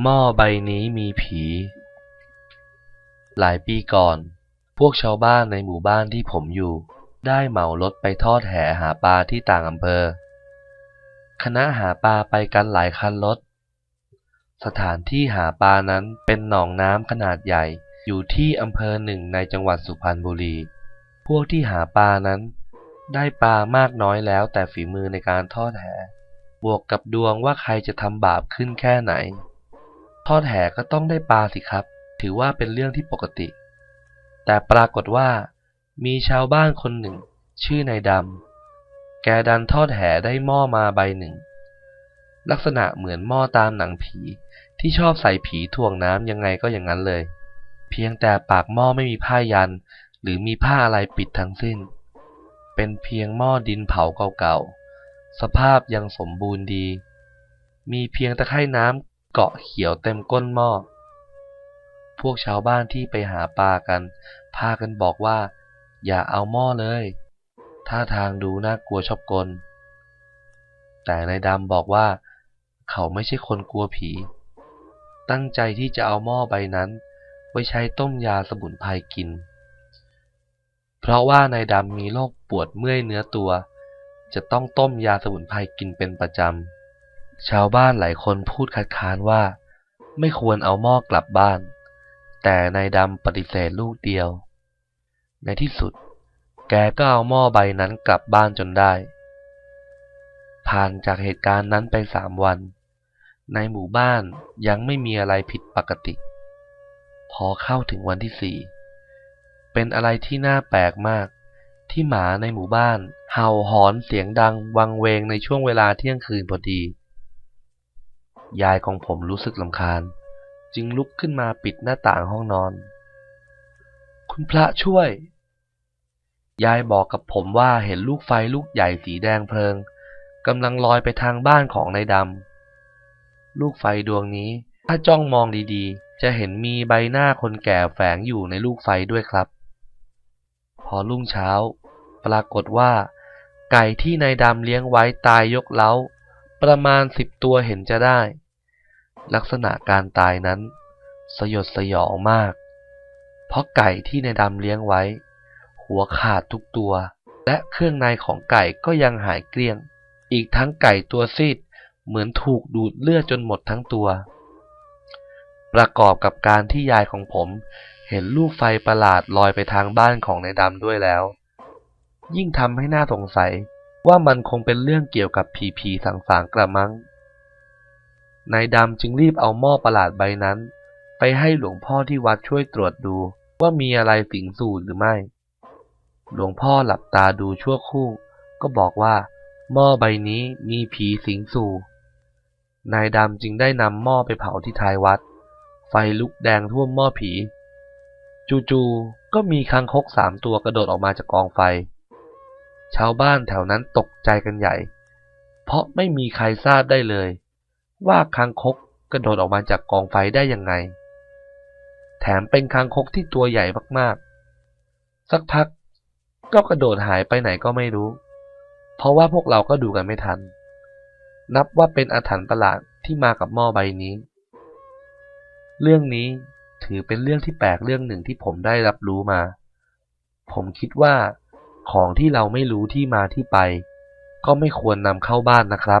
หม้อใบนี้มีผี หลายปีก่อน พวกชาวบ้านในหมู่บ้านที่ผมอยู่ ได้เหมารถไปทอดแหหาปลาที่ต่างอำเภอ คณะหาปลาไปกันหลายคันรถ สถานที่หาปลานั้นเป็นหนองน้ำขนาดใหญ่ อยู่ที่อำเภอหนึ่งในจังหวัดสุพรรณบุรี พวกที่หาปลานั้น ได้ปลามากน้อยแล้วแต่ฝีมือในการทอดแห บวกกับดวงว่าใครจะทำบาปขึ้นแค่ไหน ทอดแหก็ต้องได้ปลาสิครับ ถือว่าเป็นเรื่องที่ปกติ แต่ปรากฏว่า มีชาวบ้านคนหนึ่ง ชื่อนายดำ แกดันทอดแหได้หม้อมาใบหนึ่ง ลักษณะเหมือนหม้อตามหนังผีที่ชอบใส่ผีถ่วงน้ำยังไงก็อย่างนั้นเลย เพียงแต่ปากหม้อไม่มีผ้ายัน หรือมีผ้าอะไรปิดทั้งสิ้น เป็นเพียงหม้อดินเผาเก่าๆสภาพยังสมบูรณ์ดี มีเพียงตะไคร่น้ำ เกาะเขียวเต็มก้นหม้อ พวกชาวบ้านที่ไปหาปลากัน พากันบอกว่า อย่าเอาหม้อเลย ท่าทางดูน่ากลัวชอบกล แต่นายดำบอกว่า เขาไม่ใช่คนกลัวผี ตั้งใจที่จะเอาหม้อใบนั้น ไว้ใช้ต้มยาสมุนไพรกิน เพราะว่านายดำมีโรคปวดเมื่อยเนื้อตัว จะต้องต้มยาสมุนไพรกินเป็นประจำ ชาวบ้านหลายคนพูดคัดค้านว่า ไม่ควรเอาหม้อกลับบ้าน แต่นายดำปฏิเสธลูกเดียว ในที่สุด แกก็เอาหม้อใบนั้นกลับบ้านจนได้ ผ่านจากเหตุการณ์นั้นไปสามวัน ในหมู่บ้านยังไม่มีอะไรผิดปกติ พอเข้าถึงวันที่สี่เป็นอะไรที่น่าแปลกมาก ที่หมาในหมู่บ้าน เห่าหอนเสียงดัง วังเวงในช่วงเวลาเที่ยงคืนพอดี ยายของผมรู้สึกลำคาญ จึงลุกขึ้นมาปิดหน้าต่างห้องนอน คุณพระช่วย ยายบอกกับผมว่าเห็นลูกไฟลูกใหญ่สีแดงเพลิงกำลังลอยไปทางบ้านของนายดำ ลูกไฟดวงนี้ถ้าจ้องมองดีๆ จะเห็นมีใบหน้าคนแก่แฝงอยู่ในลูกไฟด้วยครับ พอรุ่งเช้า ปรากฏว่า ไก่ที่นายดำเลี้ยงไว้ตายยกเล้า ประมาณสิบตัวเห็นจะได้ ลักษณะการตายนั้น สยดสยองมาก เพราะไก่ที่นายดำเลี้ยงไว้ หัวขาดทุกตัว และเครื่องในของไก่ก็ยังหายเกลี้ยง อีกทั้งไก่ตัวซีดเหมือนถูกดูดเลือดจนหมดทั้งตัว ประกอบกับการที่ยายของผม เห็นลูกไฟประหลาดลอยไปทางบ้านของนายดำด้วยแล้ว ยิ่งทำให้น่าสงสัยว่ามันคงเป็นเรื่องเกี่ยวกับผีผีสางสางกระมัง นายดำจึงรีบเอาหม้อประหลาดใบนั้น ไปให้หลวงพ่อที่วัดช่วยตรวจดูว่ามีอะไรสิงสู่หรือไม่ หลวงพ่อหลับตาดูชั่วครู่ ก็บอกว่า หม้อใบนี้มีผีสิงสู่ นายดำจึงได้นำหม้อไปเผาที่ท้ายวัด ไฟลุกแดงท่วมหม้อผี จู่ๆก็มีคางคกสามตัวกระโดดออกมาจากกองไฟ ชาวบ้านแถวนั้นตกใจกันใหญ่ เพราะไม่มีใครทราบได้เลย ว่าคางคกกระโดดออกมาจากกองไฟได้ยังไง แถมเป็นคางคกที่ตัวใหญ่มากๆ สักพักก็กระโดดหายไปไหนก็ไม่รู้ เพราะว่าพวกเราก็ดูกันไม่ทัน นับว่าเป็นอาถรรพ์ประหลาดที่มากับหม้อใบนี้ เรื่องนี้ถือเป็นเรื่องที่แปลกเรื่องหนึ่งที่ผมได้รับรู้มา ผมคิดว่าของที่เราไม่รู้ที่มาที่ไป ก็ไม่ควรนำเข้าบ้านนะครับ